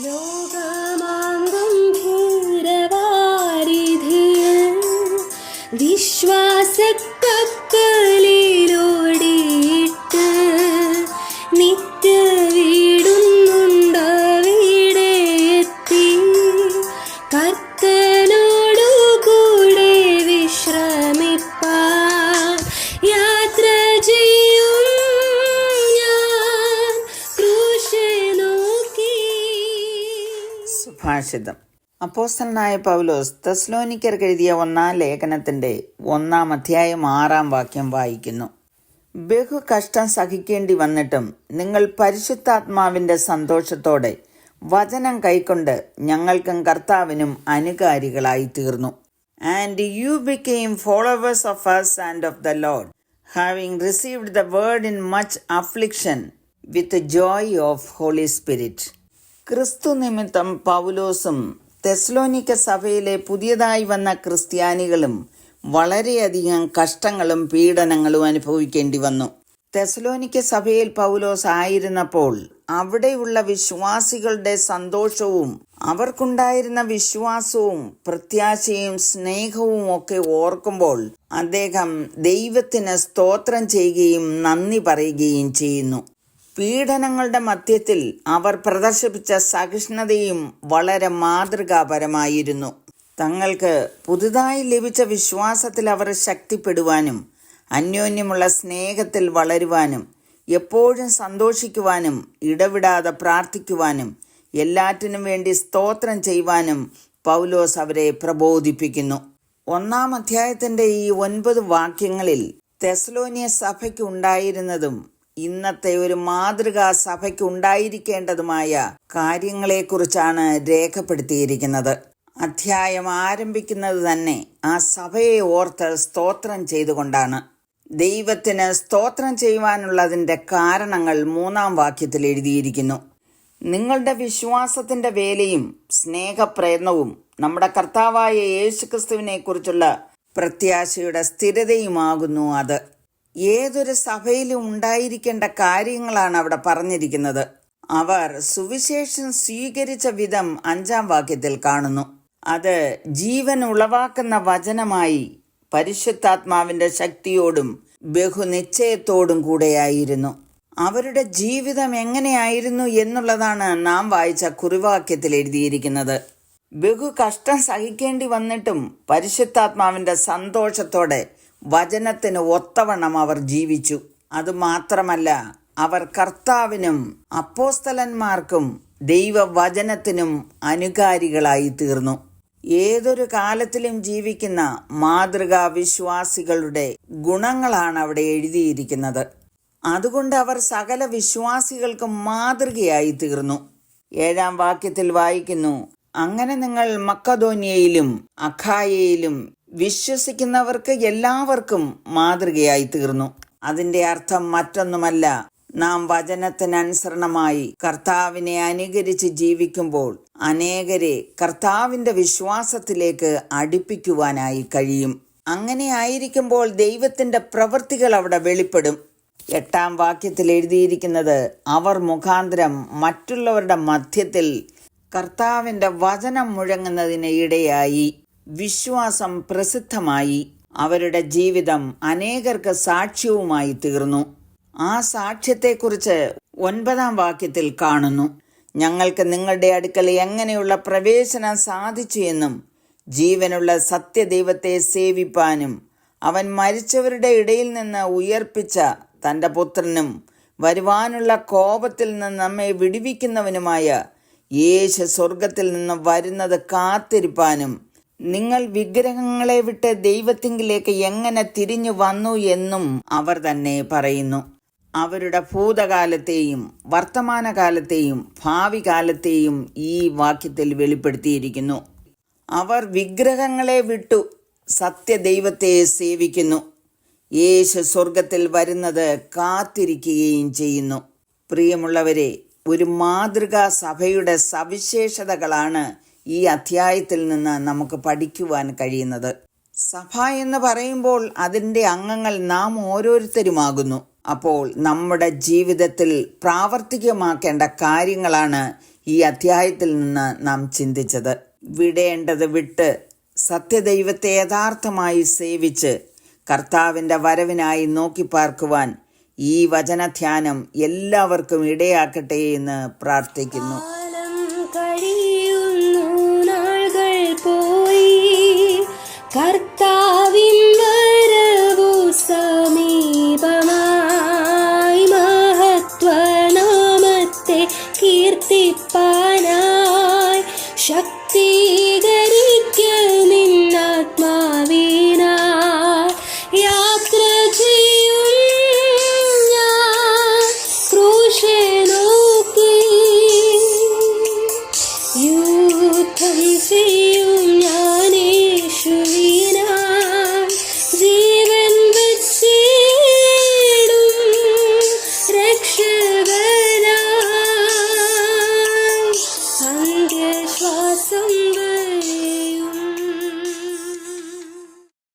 有个妈 സുഭാഷിതം അപ്പോസ്തലനായ പൗലോസ് തെസ്ലോനിക്കർ എഴുതിയ ഒന്നാം ലേഖനത്തിന്റെ ഒന്നാം അധ്യായം ആറാം വാക്യം വായിക്കുന്നു. ബഹു കഷ്ടം സഹിക്കേണ്ടി വന്നിട്ടും നിങ്ങൾ പരിശുദ്ധാത്മാവിന്റെ സന്തോഷത്തോടെ വചനം കൈക്കൊണ്ട് ഞങ്ങൾക്കും കർത്താവിനും അനുകാരികളായി തീർന്നു. And you became followers of us and of the Lord having received the word in much affliction with joy of Holy Spirit. ക്രിസ്തു നിമിത്തം പൗലോസും തെസ്ലോനിക്ക സഭയിലെ പുതിയതായി വന്ന ക്രിസ്ത്യാനികളും വളരെയധികം കഷ്ടങ്ങളും പീഡനങ്ങളും അനുഭവിക്കേണ്ടി വന്നു. തെസ്ലോനിക്ക സഭയിൽ പൗലോസ് ആയിരുന്നപ്പോൾ അവിടെയുള്ള വിശ്വാസികളുടെ സന്തോഷവും അവർക്കുണ്ടായിരുന്ന വിശ്വാസവും പ്രത്യാശയും സ്നേഹവും ഒക്കെ ഓർക്കുമ്പോൾ അദ്ദേഹം ദൈവത്തിന് സ്തോത്രം ചെയ്യുകയും നന്ദി പറയുകയും ചെയ്യുന്നു. പീഡനങ്ങളുടെ മധ്യത്തിൽ അവർ പ്രദർശിപ്പിച്ച സഹിഷ്ണുതയും വളരെ മാതൃകാപരമായിരുന്നു. തങ്ങൾക്ക് പുതുതായി ലഭിച്ച വിശ്വാസത്തിൽ അവർ ശക്തിപ്പെടുവാനും അന്യോന്യമുള്ള സ്നേഹത്തിൽ വളരുവാനും എപ്പോഴും സന്തോഷിക്കുവാനും ഇടവിടാതെ പ്രാർത്ഥിക്കുവാനും എല്ലാറ്റിനും വേണ്ടി സ്തോത്രം ചെയ്യുവാനും പൗലോസ് അവരെ പ്രബോധിപ്പിക്കുന്നു. ഒന്നാം അധ്യായത്തിന്റെ ഈ ഒൻപത് വാക്യങ്ങളിൽ തെസ്ലോനിയ സഭയ്ക്ക് ഉണ്ടായിരുന്നതും ഇന്നത്തെ ഒരു മാതൃകാ സഭയ്ക്ക് ഉണ്ടായിരിക്കേണ്ടതുമായ കാര്യങ്ങളെക്കുറിച്ചാണ് രേഖപ്പെടുത്തിയിരിക്കുന്നത്. അധ്യായം ആരംഭിക്കുന്നത് തന്നെ ആ സഭയെ ഓർത്ത് സ്തോത്രം ചെയ്തുകൊണ്ടാണ്. ദൈവത്തിന് സ്തോത്രം ചെയ്യുവാനുള്ളതിന്റെ കാരണങ്ങൾ മൂന്നാം വാക്യത്തിൽ എഴുതിയിരിക്കുന്നു. നിങ്ങളുടെ വിശ്വാസത്തിന്റെ വേലയും സ്നേഹപ്രയത്നവും നമ്മുടെ കർത്താവായ യേശുക്രിസ്തുവിനെക്കുറിച്ചുള്ള പ്രത്യാശയുടെ സ്ഥിരതയുമാകുന്നു അത്. ഏതൊരു സഭയിലും ഉണ്ടായിരിക്കേണ്ട കാര്യങ്ങളാണ് അവിടെ പറഞ്ഞിരിക്കുന്നത്. അവർ സുവിശേഷം സ്വീകരിച്ച വിധം അഞ്ചാം വാക്യത്തിൽ കാണുന്നു. അത് ജീവൻ ഉളവാക്കുന്ന വചനമായി പരിശുദ്ധാത്മാവിന്റെ ശക്തിയോടും ബഹുനിശ്ചയത്തോടും കൂടെയായിരുന്നു. അവരുടെ ജീവിതം എങ്ങനെയായിരുന്നു എന്നുള്ളതാണ് നാം വായിച്ച കുറിവാക്യത്തിൽ എഴുതിയിരിക്കുന്നത്. ബഹു കഷ്ടം സഹിക്കേണ്ടി വന്നിട്ടും പരിശുദ്ധാത്മാവിന്റെ സന്തോഷത്തോടെ വചനത്തിന് ഒത്തവണ്ണം അവർ ജീവിച്ചു. അതുമാത്രമല്ല അവർ കർത്താവിനും അപ്പോസ്തലന്മാർക്കും ദൈവവചനത്തിനും അനുകാരികളായി തീർന്നു. ഏതൊരു കാലത്തിലും ജീവിക്കുന്ന മാതൃകാ വിശ്വാസികളുടെ ഗുണങ്ങളാണ് അവിടെ എഴുതിയിരിക്കുന്നത്. അതുകൊണ്ട് അവർ സകല വിശ്വാസികൾക്കും മാതൃകയായി തീർന്നു. ഏഴാം വാക്യത്തിൽ വായിക്കുന്നു അങ്ങനെ നിങ്ങൾ മക്കധോന്യയിലും അഖായയിലും വിശ്വസിക്കുന്നവർക്ക് എല്ലാവർക്കും മാതൃകയായി തീർന്നു. അതിന്റെ അർത്ഥം മറ്റൊന്നുമല്ല. നാം വചനത്തിനനുസരണമായി കർത്താവിനെ അനുകരിച്ച് ജീവിക്കുമ്പോൾ അനേകരെ കർത്താവിന്റെ വിശ്വാസത്തിലേക്ക് അടുപ്പിക്കുവാനായി കഴിയും. അങ്ങനെ ആയിരിക്കുമ്പോൾ ദൈവത്തിന്റെ പ്രവൃത്തികൾ അവിടെ വെളിപ്പെടും. എട്ടാം വാക്യത്തിൽ എഴുതിയിരിക്കുന്നത് അവർ മുഖാന്തരം മറ്റുള്ളവരുടെ മധ്യത്തിൽ കർത്താവിന്റെ വചനം മുഴങ്ങുന്നതിന് ഇടയായി. വിശ്വാസം പ്രസിദ്ധമായി അവരുടെ ജീവിതം അനേകർക്ക് സാക്ഷ്യവുമായി തീർന്നു. ആ സാക്ഷ്യത്തെക്കുറിച്ച് ഒൻപതാം വാക്യത്തിൽ കാണുന്നു. ഞങ്ങൾക്ക് നിങ്ങളുടെ അടുക്കൽ എങ്ങനെയുള്ള പ്രവേശനം സാധിച്ചു എന്നും ജീവനുള്ള സത്യദൈവത്തെ സേവിപ്പാനും അവൻ മരിച്ചവരുടെ ഇടയിൽ നിന്ന് ഉയർപ്പിച്ച തന്റെ പുത്രനും വരുവാനുള്ള കോപത്തിൽ നിന്ന് നമ്മെ വിടുവിക്കുന്നവനുമായ യേശു സ്വർഗത്തിൽ നിന്ന് വരുന്നത് കാത്തിരിപ്പാനും നിങ്ങൾ വിഗ്രഹങ്ങളെ വിട്ട് ദൈവത്തിങ്കിലേക്ക് എങ്ങനെ തിരിഞ്ഞു വന്നു എന്നും അവർ തന്നെ പറയുന്നു. അവരുടെ ഭൂതകാലത്തെയും വർത്തമാനകാലത്തെയും ഭാവി കാലത്തെയും ഈ വാക്യത്തിൽ വെളിപ്പെടുത്തിയിരിക്കുന്നു. അവർ വിഗ്രഹങ്ങളെ വിട്ടു സത്യദൈവത്തെ സേവിക്കുന്നു. യേശു സ്വർഗത്തിൽ വരുന്നത് കാത്തിരിക്കുകയും ചെയ്യുന്നു. പ്രിയമുള്ളവരെ ഒരു മാതൃകാ സഭയുടെ സവിശേഷതകളാണ് ഈ അധ്യായത്തിൽ നിന്ന് നമുക്ക് പഠിക്കുവാൻ കഴിയുന്നത്. സഭ എന്ന് പറയുമ്പോൾ അതിന്റെ അംഗങ്ങൾ നാം ഓരോരുത്തരുമാകുന്നു. അപ്പോൾ നമ്മുടെ ജീവിതത്തിൽ പ്രാവർത്തികമാക്കേണ്ട കാര്യങ്ങളാണ് ഈ അധ്യായത്തിൽ നിന്ന് നാം ചിന്തിച്ചത്. വിടേണ്ടത് വിട്ട് സത്യദൈവത്തെ യഥാർത്ഥമായി സേവിച്ച് കർത്താവിന്റെ വരവിനായി നോക്കി പാർക്കുവാൻ ഈ വചനധ്യാനം എല്ലാവർക്കും ഇടയാക്കട്ടെ എന്ന് പ്രാർത്ഥിക്കുന്നു. കർത്താവിൻ വരവു സമീപമായി മഹത്വനാമത്തെ കീർത്തിപ്പാനായി ശക്തീകരിക്കുമിൻ